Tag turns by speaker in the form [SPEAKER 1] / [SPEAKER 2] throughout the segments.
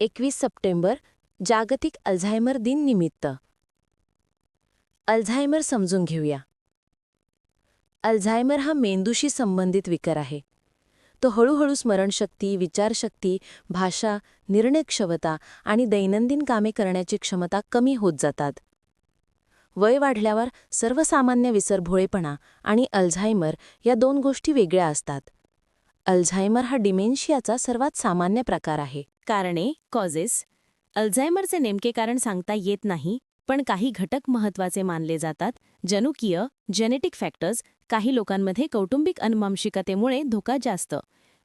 [SPEAKER 1] एकवीस सप्टेंबर जागतिक अल्झायमर दिन निमित्त. अल्झायमर समजून घेऊया. अल्झायमर हा मेंदूशी संबंधित विकार आहे. तो हळूहळू स्मरणशक्ती विचारशक्ती भाषा निर्णयक्षमता आणि दैनंदिन कामे करण्याची क्षमता कमी होत जातात. वय वाढल्यावर सर्वसामान्य विसरभोळेपणा आणि अल्झायमर या दोन गोष्टी वेगळ्या असतात. अल्झायमर हा डिमेन्शियाचा सर्वात सामान्य प्रकार आहे.
[SPEAKER 2] कारणे कॉजेस अल्झायमरचे नेमके कारण सांगता येत नाही पण काही घटक महत्त्वाचे मानले जातात. जनुकीय जेनेटिक फॅक्टर्स काही लोकांमध्ये कौटुंबिक अनुवांशिकतेमुळे धोका जास्त.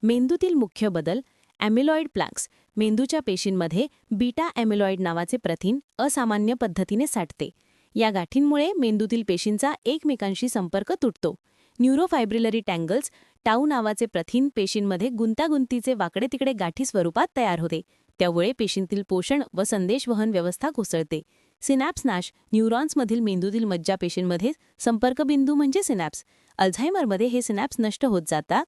[SPEAKER 2] मेंदूतील मुख्य बदल ॲमिलॉइड प्लॅक्स मेंदूच्या पेशींमध्ये बीटा ॲमिलॉइड नावाचे प्रथिन असामान्य पद्धतीने साठते. या गाठींमुळे मेंदूतील पेशींचा एकमेकांशी संपर्क तुटतो. न्यूरोफायब्रिलरी टँगल्स टाऊ नावाचे प्रथिन पेशींमध्ये गुंतागुंतीचे वाकडे तिकडे गाठी स्वरूपात तयार होते. त्यामुळे पेशींतील पोषण व संदेशवहन व्यवस्था कोसळते. सिनॅप्स नाश न्यूरॉन्समधील मेंदूतील मज्जा पेशींमध्ये संपर्कबिंदू म्हणजे सिनॅप्स. अल्झायमरमध्ये हे सिनॅप्स नष्ट होत जातात.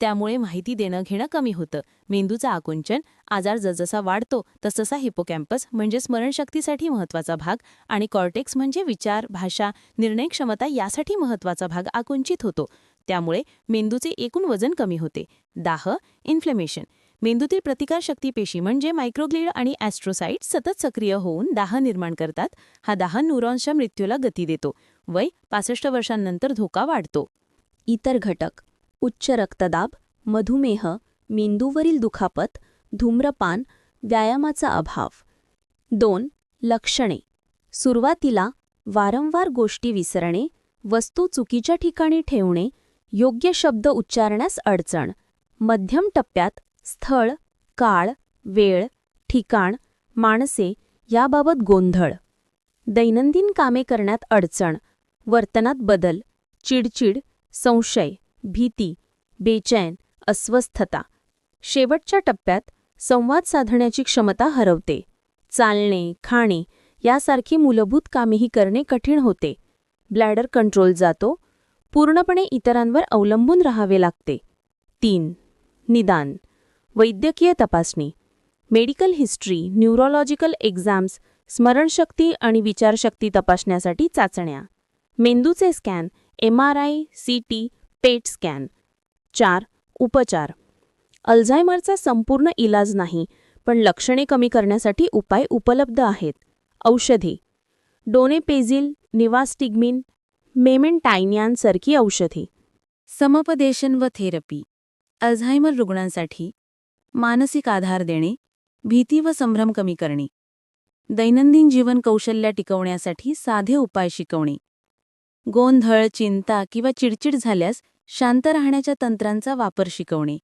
[SPEAKER 2] त्यामुळे माहिती देणं घेणं कमी होतं. मेंदूचं आकुंचन आजार जसजसा वाढतो तसतसा हिपोकॅम्पस म्हणजे स्मरणशक्तीसाठी महत्त्वाचा भाग आणि कॉर्टेक्स म्हणजे विचार भाषा निर्णय क्षमता यासाठी महत्त्वाचा भाग आकुंचित होतो. त्यामुळे मेंदूचे एकूण वजन कमी होते. दाह इन्फ्लेमेशन मेंदूतील प्रतिकारशक्ती पेशी म्हणजे मायक्रोग्लिड आणि ॲस्ट्रोसाइट सतत सक्रिय होऊन दाह निर्माण करतात. हा दाह न्यूरॉन्सच्या मृत्यूला गती देतो. वय पासष्ट वर्षांनंतर धोका वाढतो.
[SPEAKER 3] इतर घटक. उच्च रक्तदाब मधुमेह मेंदूवरील दुखापत धूम्रपान व्यायामाचा अभाव. दोन लक्षणे. सुरुवातीला वारंवार गोष्टी विसरणे वस्तू चुकीच्या ठिकाणी ठेवणे योग्य शब्द उच्चारण्यास अडचण. मध्यम टप्प्यात स्थळ काळ वेळ ठिकाण माणसे याबाबत गोंधळ. दैनंदिन कामे करण्यात अडचण. वर्तनात बदल चिडचिड संशय भीती बेचैन अस्वस्थता. शेवटच्या टप्प्यात संवाद साधण्याची क्षमता हरवते. चालणे खाणे यासारखी मूलभूत कामेही करणे कठीण होते. ब्लॅडर कंट्रोल जातो पूर्णपणे इतरांवर अवलंबून राहावे लागते. तीन. निदान. वैद्यकीय तपासणी. मेडिकल हिस्ट्री न्यूरोलॉजिकल एक्झाम्स स्मरणशक्ती आणि विचारशक्ती तपासण्यासाठी चाचण्या. मेंदूचे scan M R I C T PET scan. चार. उपचार. अल्झायमरचा संपूर्ण इलाज नाही पण लक्षणे कमी करण्यासाठी उपाय उपलब्ध आहेत. औषधी. डोनेपेझिल निवास्टिग्मिन मेमेंटायनियांसारखी औषधी.
[SPEAKER 2] समपदेशन व थेरपी. अल्झायमर रुग्णांसाठी मानसिक आधार देणे भीती व संभ्रम कमी करणे. दैनंदिन जीवन कौशल्य टिकवण्यासाठी साधे उपाय शिकवणे. गोंधळ चिंता किंवा चिडचिड झाल्यास शांत राहण्याच्या तंत्रांचा वापर शिकवणे.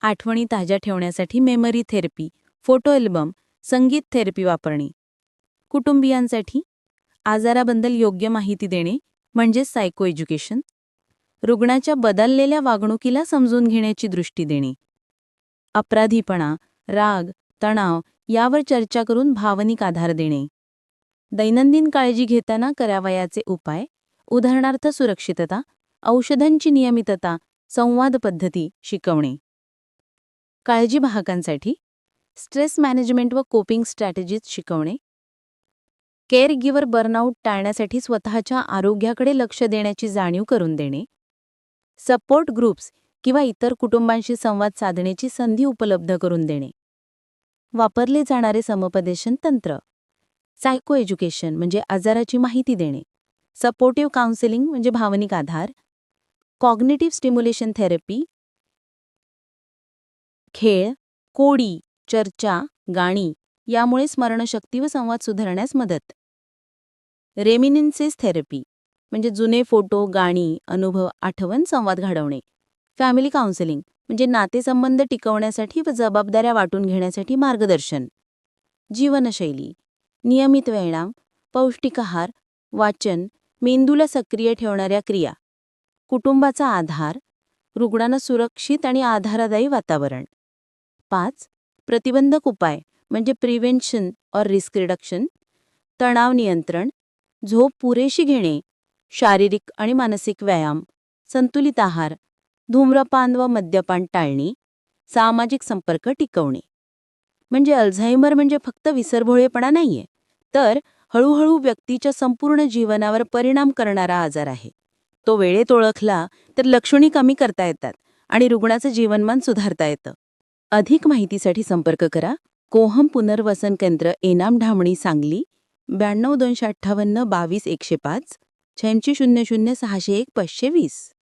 [SPEAKER 2] आठवणी ताज्या ठेवण्यासाठी मेमरी थेरपी फोटो अल्बम संगीत थेरपी वापरणे. कुटुंबियांसाठी आजाराबद्दल योग्य माहिती देणे म्हणजेच सायको एज्युकेशन रुग्णाच्या बदललेल्या वागणुकीला समजून घेण्याची दृष्टी देणे. अपराधीपणा राग तणाव यावर चर्चा करून भावनिक आधार देणे. दैनंदिन काळजी घेताना करावयाचे उपाय उदाहरणार्थ सुरक्षितता औषधांची नियमितता संवाद पद्धती शिकवणे. काळजी वाहकांसाठी स्ट्रेस मॅनेजमेंट व कोपिंग स्ट्रॅटेजीज शिकवणे. केअर गिव्हर बर्नआउट टाळण्यासाठी स्वतःच्या आरोग्याकडे लक्ष देण्याची जाणीव करून देणे. सपोर्ट ग्रुप्स किंवा इतर कुटुंबांशी संवाद साधण्याची संधी उपलब्ध करून देणे. वापरले जाणारे समुपदेशन तंत्र. सायको एज्युकेशन म्हणजे आजाराची माहिती देणे. सपोर्टिव्ह काउन्सिलिंग म्हणजे भावनिक आधार. कॉग्नेटिव्ह स्टिम्युलेशन थेरपी खेळ कोडी चर्चा गाणी यामुळे स्मरणशक्ती व संवाद सुधारण्यास मदत. रेमिनिन्सेस थेरपी म्हणजे जुने फोटो गाणी अनुभव आठवण संवाद घडवणे. फॅमिली काउन्सिलिंग म्हणजे नातेसंबंध टिकवण्यासाठी व जबाबदाऱ्या वाटून घेण्यासाठी मार्गदर्शन. जीवनशैली नियमित व्यायाम पौष्टिक आहार वाचन मेंदूला सक्रिय ठेवणाऱ्या क्रिया. कुटुंबाचा आधार रुग्णांना सुरक्षित आणि आधारदायी वातावरण. पाच प्रतिबंधक उपाय म्हणजे प्रिव्हेन्शन ऑर रिस्क रिडक्शन तणाव नियंत्रण झोप पुरेशी घेणे शारीरिक आणि मानसिक व्यायाम संतुलित आहार धूम्रपान व मद्यपान टाळणे सामाजिक संपर्क टिकवणे. म्हणजे अल्झायमर म्हणजे फक्त विसरभोळेपणा नाहीये तर हळूहळू व्यक्तीच्या संपूर्ण जीवनावर परिणाम करणारा आजार आहे. तो वेळेत ओळखला तर लक्षणी कमी करता येतात आणि रुग्णाचं जीवनमान सुधारता येतं. अधिक माहितीसाठी संपर्क करा. कोहम पुनर्वसन केंद्र एनाम ढामणी सांगली ब्याण्णव दोनशे अठ्ठावन्न बावीस एकशे पाच शहाऐंशी शून्य शून्य सहाशे एक पाचशे वीस.